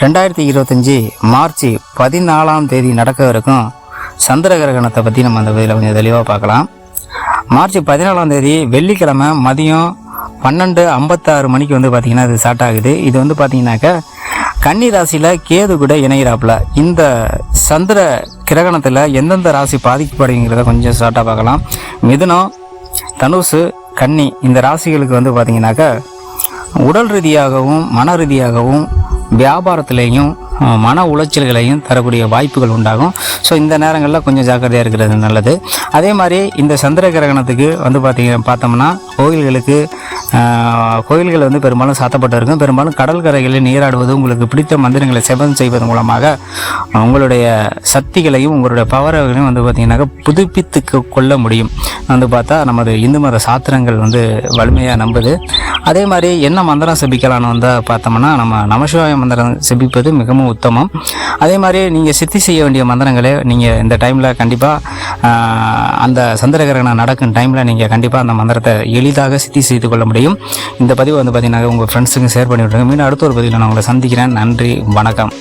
ரெண்டாயிரத்தி இருபத்தஞ்சி மார்ச் பதினாலாம் தேதி நடக்க இருக்கும் சந்திர கிரகணத்தை பற்றி நம்ம அந்த இதில் கொஞ்சம் தெளிவாக பார்க்கலாம். மார்ச் பதினாலாம் தேதி வெள்ளிக்கிழமை மதியம் பன்னெண்டு ஐம்பத்தாறு மணிக்கு வந்து பார்த்திங்கன்னா இது ஸ்டார்ட் ஆகுது. இது வந்து பார்த்திங்கனாக்கா கன்னி ராசியில் கேது கூட இணைகிறாப்புல இந்த சந்திர கிரகணத்தில் எந்தெந்த ராசி பாதிக்கப்படுங்கிறத கொஞ்சம் ஸ்டார்ட்டாக பார்க்கலாம். மிதுனம் தனுசு கன்னி இந்த ராசிகளுக்கு வந்து பார்த்திங்கனாக்கா உடல் ரீதியாகவும் மன ரீதியாகவும் வியாபாரத்துலேயும் மன உளைச்சல்களையும் தரக்கூடிய வாய்ப்புகள் உண்டாகும். ஸோ இந்த நேரங்களில் கொஞ்சம் ஜாக்கிரதையாக இருக்கிறது நல்லது. அதே மாதிரி இந்த சந்திர கிரகணத்துக்கு வந்து பார்த்திங்க பார்த்தோம்னா கோயில்களுக்கு கோயில்கள் வந்து பெரும்பாலும் சாத்தப்பட்டு இருக்கும். பெரும்பாலும் கடல் கரைகளில் நீராடுவது உங்களுக்கு பிடித்த மந்திரங்களை செபம் செய்வதன் மூலமாக உங்களுடைய சக்திகளையும் உங்களுடைய பவரையும் வந்து பார்த்திங்கனாக்கா புதுப்பித்து கொள்ள முடியும். வந்து பார்த்தா நமது இந்து மத சாத்திரங்கள் வந்து வலிமையாக நம்புது. அதே மாதிரி என்ன மந்திரம் செபிக்கலான்னு வந்து பார்த்தோம்னா நம்ம நமசிவாய மந்திரம் செபிப்பது மிகவும் உத்தமம். அதே மாதிரி நீங்கள் சித்தி செய்ய வேண்டிய மந்திரங்களே நீங்கள் இந்த டைமில் கண்டிப்பாக அந்த சந்திரகிரகணம் நடக்கும் டைமில் நீங்கள் கண்டிப்பாக அந்த மந்திரத்தை எளிதாக சித்தி செய்து கொள்ள முடியும். இந்த பதிவு வந்து பார்த்தீங்கன்னா உங்கள் ஃப்ரெண்ட்ஸுக்கும் ஷேர் பண்ணி விட்ருங்க மீண்டும் அடுத்த ஒரு பதிவில் நான் உங்களை சந்திக்கிறேன். நன்றி வணக்கம்.